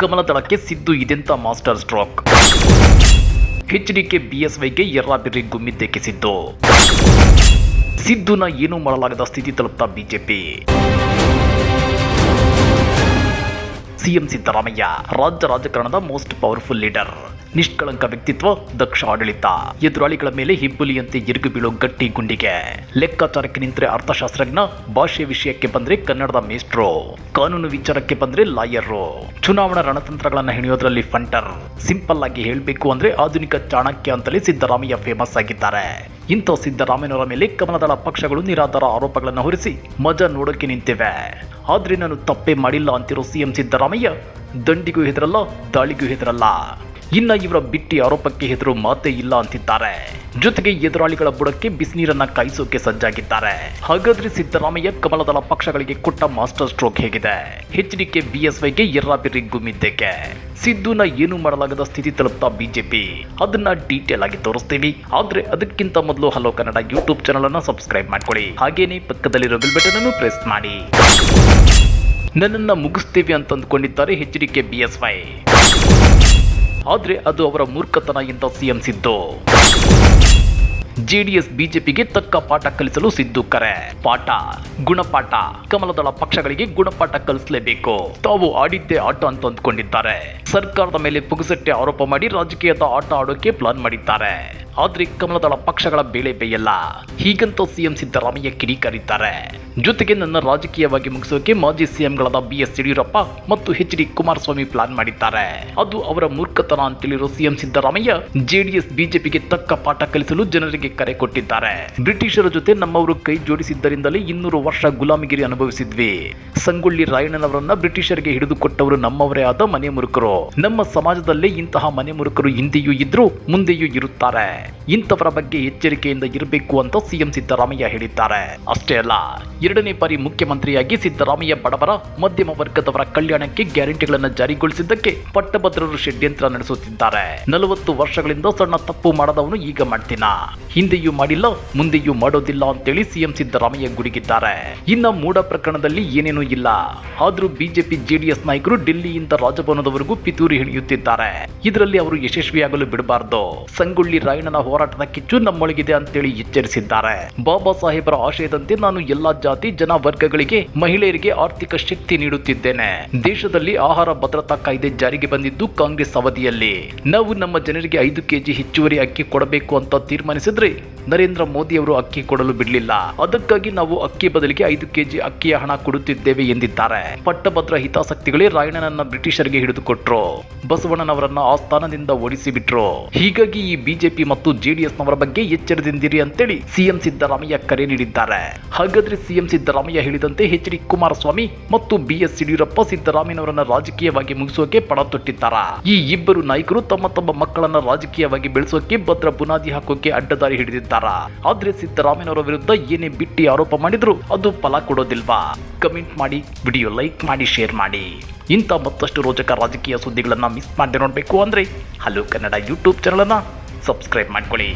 ಕಮಲದಳಕ್ಕೆ ಸಿದ್ದು ಇದೆಂತ master stroke? H D K ಬಿಎಸ್ವೈಗೆ ಎರ್ರಾಬಿರ್ರಿ ಗುಮ್ಮಿದ್ದಕ್ಕೆ ಸಿದ್ದು? ಸಿದ್ದುನ ಏನೂ ಮಾಡಲಾಗದ ಸ್ಥಿತಿ ತಲುಪ್ತಾ ಬಿಜೆಪಿ. ಸಿಎಂ ಸಿದ್ದರಾಮಯ್ಯ, ರಾಜ್ಯ ರಾಜಕಾರಣದ ಮೋಸ್ಟ್ ಪವರ್ಫುಲ್ ಲೀಡರ್. ನಿಷ್ಕಳಂಕ ವ್ಯಕ್ತಿತ್ವ, ದಕ್ಷ ಆಡಳಿತ. ಎದುರಾಳಿಗಳ ಮೇಲೆ ಹಿಬ್ಬುಲಿಯಂತೆ ಇರುಗು ಬೀಳೋ ಗಟ್ಟಿ ಗುಂಡಿಗೆ. ಲೆಕ್ಕಾಚಾರಕ್ಕೆ ನಿಂತರೆ ಅರ್ಥಶಾಸ್ತ್ರಜ್ಞ ಭಾಷೆ ವಿಷಯಕ್ಕೆ ಬಂದ್ರೆ ಕನ್ನಡದ ಮೇಸ್ಟ್ರು ಕಾನೂನು ವಿಚಾರಕ್ಕೆ ಬಂದ್ರೆ ಲಾಯರು ಚುನಾವಣಾ ರಣತಂತ್ರಗಳನ್ನ ಹೆಣೆಯೋದ್ರಲ್ಲಿ ಫಂಟರ್. ಸಿಂಪಲ್ ಆಗಿ ಹೇಳಬೇಕು ಅಂದ್ರೆ ಆಧುನಿಕ ಚಾಣಕ್ಯ ಅಂತಲೇ ಸಿದ್ದರಾಮಯ್ಯ ಫೇಮಸ್ ಆಗಿದ್ದಾರೆ. ಇಂಥ ಸಿದ್ದರಾಮಯ್ಯನವರ ಮೇಲೆ ಕಮಲದಳ ಪಕ್ಷಗಳು ನಿರಾಧಾರ ಆರೋಪಗಳನ್ನು ಹೊರಿಸಿ ಮಜಾ ನೋಡೋಕೆ ನಿಂತಿವೆ. ಆದ್ರೆ ನಾನು ತಪ್ಪೇ ಮಾಡಿಲ್ಲ ಅಂತಿರೋ ಸಿಎಂ ಸಿದ್ದರಾಮಯ್ಯ, ದಂಡಿಗೂ ಹೆದರಲ್ಲ, ದಾಳಿಗೂ ಹೆದರಲ್ಲ. ಇನ್ನ ಇವರ ಬಿಟ್ಟಿ ಆರೋಪಕ್ಕೆ ಹೆದರು ಮಾತೇ ಇಲ್ಲ ಅಂತಿದ್ದಾರೆ. ಜೊತೆಗೆ ಎದುರಾಳಿಗಳ ಬುಡಕ್ಕೆ ಬಿಸಿನೀರನ್ನ ಕಾಯಿಸೋಕೆ ಸಜ್ಜಾಗಿದ್ದಾರೆ. ಹಾಗಾದ್ರೆ ಸಿದ್ದರಾಮಯ್ಯ ಕಮಲದಳ ಪಕ್ಷಗಳಿಗೆ ಕೊಟ್ಟ ಮಾಸ್ಟರ್ ಸ್ಟ್ರೋಕ್ ಹೇಗಿದೆ? ಎಚ್ ಡಿ ಕೆ ಬಿಎಸ್ವೈಗೆ ಎರ್ರಾಬಿರ್ರಿ ಗುಮ್ಮಿದ್ದೇಕೆ? ಸಿದ್ದುನ ಏನು ಮಾಡಲಾಗದ ಸ್ಥಿತಿ ತಲುಪ್ತಾ ಬಿಜೆಪಿ? ಅದನ್ನ ಡೀಟೇಲ್ ಆಗಿ ತೋರಿಸ್ತೀವಿ. ಆದ್ರೆ ಅದಕ್ಕಿಂತ ಮೊದಲು ಹಲೋ ಕನ್ನಡ ಯೂಟ್ಯೂಬ್ ಚಾನಲ್ ಅನ್ನ ಸಬ್ಸ್ಕ್ರೈಬ್ ಮಾಡ್ಕೊಳ್ಳಿ. ಹಾಗೇನೆ ಪಕ್ಕದಲ್ಲಿರೋ ಬೆಲ್ ಬಟನ್ ಅನ್ನು ಪ್ರೆಸ್ ಮಾಡಿ. ನನ್ನನ್ನ ಮುಗಿಸ್ತೀವಿ ಅಂತ ಅಂದ್ಕೊಂಡಿದ್ದಾರೆ ಎಚ್ ಡಿ ಕೆ ಬಿಎಸ್ವೈ. ಆದ್ರೆ ಅದು ಅವರ ಮೂರ್ಖತನ ಎಂದ ಸಿಎಂ ಸಿದ್ದು. ಜೆಡಿಎಸ್, ಬಿಜೆಪಿಗೆ ತಕ್ಕ ಪಾಠ ಕಲಿಸಲು ಸಿದ್ದು ಕರೆ. ಪಾಠ, ಗುಣಪಾಠ. ಕಮಲದಳ ಪಕ್ಷಗಳಿಗೆ ಗುಣಪಾಠ ಕಲಿಸಲೇಬೇಕು. ತಾವು ಆಡಿದ್ದೇ ಆಟ ಅಂತ ಅಂದ್ಕೊಂಡಿದ್ದಾರೆ. ಸರ್ಕಾರದ ಮೇಲೆ ಪುಗುಸಟ್ಟೆ ಆರೋಪ ಮಾಡಿ ರಾಜಕೀಯದ ಆಟ ಆಡೋಕೆ ಪ್ಲಾನ್ ಮಾಡಿದ್ದಾರೆ. ಆದ್ರೆ ಕಮಲದಳ ಪಕ್ಷಗಳ ಬೇಳೆ ಬೇಯಲ್ಲ. ಹೀಗಂತ ಸಿಎಂ ಸಿದ್ದರಾಮಯ್ಯ ಕಿಡಿಕಾರಿದ್ದಾರೆ. ಜೊತೆಗೆ ನನ್ನ ರಾಜಕೀಯವಾಗಿ ಮುಗಿಸೋಕೆ ಮಾಜಿ ಸಿಎಂಗಳಾದ ಬಿ ಎಸ್ ಯಡಿಯೂರಪ್ಪ ಮತ್ತು ಎಚ್ ಡಿ ಕುಮಾರಸ್ವಾಮಿ ಪ್ಲಾನ್ ಮಾಡಿದ್ದಾರೆ. ಅದು ಅವರ ಮೂರ್ಖತನ ಅಂತೇಳಿರೋ ಸಿಎಂ ಸಿದ್ದರಾಮಯ್ಯ ಜೆಡಿಎಸ್, ಬಿಜೆಪಿಗೆ ತಕ್ಕ ಪಾಠ ಕಲಿಸಲು ಜನರಿಗೆ ಕರೆ ಕೊಟ್ಟಿದ್ದಾರೆ. ಬ್ರಿಟಿಷರ ಜೊತೆ ನಮ್ಮವರು ಕೈ ಜೋಡಿಸಿದ್ದರಿಂದಲೇ ಇನ್ನೂರು ವರ್ಷ ಗುಲಾಮಿಗಿರಿ ಅನುಭವಿಸಿದ್ವಿ. ಸಂಗೊಳ್ಳಿ ರಾಯಣ್ಣನವರನ್ನ ಬ್ರಿಟಿಷರಿಗೆ ಹಿಡಿದುಕೊಟ್ಟವರು ನಮ್ಮವರೇ ಆದ ಮನೆ ಮುರುಕರು. ನಮ್ಮ ಸಮಾಜದಲ್ಲೇ ಇಂತಹ ಮನೆ ಮುರುಕರು ಹಿಂದೆಯೂ ಇದ್ರು ಮುಂದೆಯೂ ಇರುತ್ತಾರೆ. ಇಂಥವರ ಬಗ್ಗೆ ಎಚ್ಚರಿಕೆಯಿಂದ ಇರಬೇಕು ಅಂತ ಸಿಎಂ ಸಿದ್ದರಾಮಯ್ಯ ಹೇಳಿದ್ದಾರೆ. ಅಷ್ಟೇ ಅಲ್ಲ, ಎರಡನೇ ಬಾರಿ ಮುಖ್ಯಮಂತ್ರಿಯಾಗಿ ಸಿದ್ದರಾಮಯ್ಯ ಬಡವರ, ಮಧ್ಯಮ ವರ್ಗದವರ ಕಲ್ಯಾಣಕ್ಕೆ ಗ್ಯಾರಂಟಿಗಳನ್ನು ಜಾರಿಗೊಳಿಸಿದ್ದಕ್ಕೆ ಪಟ್ಟಭದ್ರರು ಷಡ್ಯಂತ್ರ ನಡೆಸುತ್ತಿದ್ದಾರೆ. ನಲವತ್ತು ವರ್ಷಗಳಿಂದ ಸಣ್ಣ ತಪ್ಪು ಮಾಡದವನು ಈಗ ಮಾಡ್ತೀನ ಹಿಂದೆಯೂ ಮಾಡಿಲ್ಲ, ಮುಂದೆಯೂ ಮಾಡೋದಿಲ್ಲ ಅಂತೇಳಿ ಸಿಎಂ ಸಿದ್ದರಾಮಯ್ಯ ಗುಡುಗಿದ್ದಾರೆ. ಇನ್ನ ಮೂಡ ಪ್ರಕರಣದಲ್ಲಿ ಏನೇನೂ ಇಲ್ಲ. ಆದ್ರೂ ಬಿಜೆಪಿ ಜೆಡಿಎಸ್ ನಾಯಕರು ಡೆಲ್ಲಿಯಿಂದ ರಾಜಭವನದವರೆಗೂ ಪಿತೂರಿ ಹಿಡಿಯುತ್ತಿದ್ದಾರೆ. ಇದರಲ್ಲಿ ಅವರು ಯಶಸ್ವಿಯಾಗಲು ಬಿಡಬಾರದು. ಸಂಗೊಳ್ಳಿ ರಾಯಣ್ಣನ ಹೋರಾಟದ ಕಿಚ್ಚು ನಮ್ಮೊಳಗಿದೆ ಅಂತೇಳಿ ಎಚ್ಚರಿಸಿದ್ದಾರೆ. ಬಾಬಾ ಸಾಹೇಬರ ಆಶಯದಂತೆ ನಾನು ಎಲ್ಲಾ ಜಾತಿ, ಜನ ವರ್ಗಗಳಿಗೆ, ಮಹಿಳೆಯರಿಗೆ ಆರ್ಥಿಕ ಶಕ್ತಿ ನೀಡುತ್ತಿದ್ದೇನೆ. ದೇಶದಲ್ಲಿ ಆಹಾರ ಭದ್ರತಾ ಕಾಯ್ದೆ ಜಾರಿಗೆ ಬಂದಿದ್ದು ಕಾಂಗ್ರೆಸ್ ಅವಧಿಯಲ್ಲಿ. ನಾವು ನಮ್ಮ ಜನರಿಗೆ ಐದು ಕೆಜಿ ಹೆಚ್ಚುವರಿ ಅಕ್ಕಿ ಕೊಡಬೇಕು ಅಂತ ನರೇಂದ್ರ ಮೋದಿ ಅವರು ಅಕ್ಕಿ ಕೊಡಲು ಬಿಡಲಿಲ್ಲ. ಅದಕ್ಕಾಗಿ ನಾವು ಅಕ್ಕಿ ಬದಲಿಗೆ ಐದು ಕೆಜಿ ಅಕ್ಕಿಯ ಹಣ ಕೊಡುತ್ತಿದ್ದೇವೆ ಎಂದಿದ್ದಾರೆ. ಪಟ್ಟಭದ್ರ ಹಿತಾಸಕ್ತಿಗಳೇ ರಾಯಣ್ಣನನ್ನ ಬ್ರಿಟಿಷರಿಗೆ ಹಿಡಿದುಕೊಟ್ರು. ಬಸವಣ್ಣನವರನ್ನ ಆ ಸ್ಥಾನದಿಂದ ಓಡಿಸಿಬಿಟ್ರು. ಹೀಗಾಗಿ ಈ ಬಿಜೆಪಿ ಮತ್ತು ಜೆಡಿಎಸ್ ನವರ ಬಗ್ಗೆ ಎಚ್ಚರದಿಂದಿರಿ ಅಂತೇಳಿ ಸಿಎಂ ಸಿದ್ದರಾಮಯ್ಯ ಕರೆ ನೀಡಿದ್ದಾರೆ. ಹಾಗಾದ್ರೆ ಸಿಎಂ ಸಿದ್ದರಾಮಯ್ಯ ಹೇಳಿದಂತೆ ಎಚ್ ಡಿ ಕುಮಾರಸ್ವಾಮಿ ಮತ್ತು ಬಿ ಎಸ್ ಯಡಿಯೂರಪ್ಪ ಸಿದ್ದರಾಮಯ್ಯನವರನ್ನ ರಾಜಕೀಯವಾಗಿ ಮುಗಿಸೋಕೆ ಪಣ ತೊಟ್ಟಿದ್ದಾರ ಈ ಇಬ್ಬರು ನಾಯಕರು ತಮ್ಮ ತಮ್ಮ ಮಕ್ಕಳನ್ನ ರಾಜಕೀಯವಾಗಿ ಬೆಳೆಸೋಕೆ ಭದ್ರ ಬುನಾದಿ ಹಾಕೋಕೆ ಅಡ್ಡದಾರಿ ಹಿಡಿದಿದ್ದಾರ. ಆದ್ರೆ ಸಿದ್ದರಾಮಯ್ಯನವರ ವಿರುದ್ಧ ಏನೇ ಬಿಟ್ಟಿ ಆರೋಪ ಮಾಡಿದ್ರು ಅದು ಫಲ ಕೊಡೋದಿಲ್ವಾ? ಕಮೆಂಟ್ ಮಾಡಿ, ವಿಡಿಯೋ ಲೈಕ್ ಮಾಡಿ, ಶೇರ್ ಮಾಡಿ. ಇಂಥ ಮತ್ತಷ್ಟು ರೋಚಕ ರಾಜಕೀಯ ಸುದ್ದಿಗಳನ್ನ ಮಿಸ್ ಮಾಡದೆ ನೋಡಬೇಕು ಅಂದ್ರೆ ಹಲೋ ಕನ್ನಡ ಯೂಟ್ಯೂಬ್ ಚಾನಲನ್ನು ಸಬ್ಸ್ಕ್ರೈಬ್ ಮಾಡ್ಕೊಳ್ಳಿ.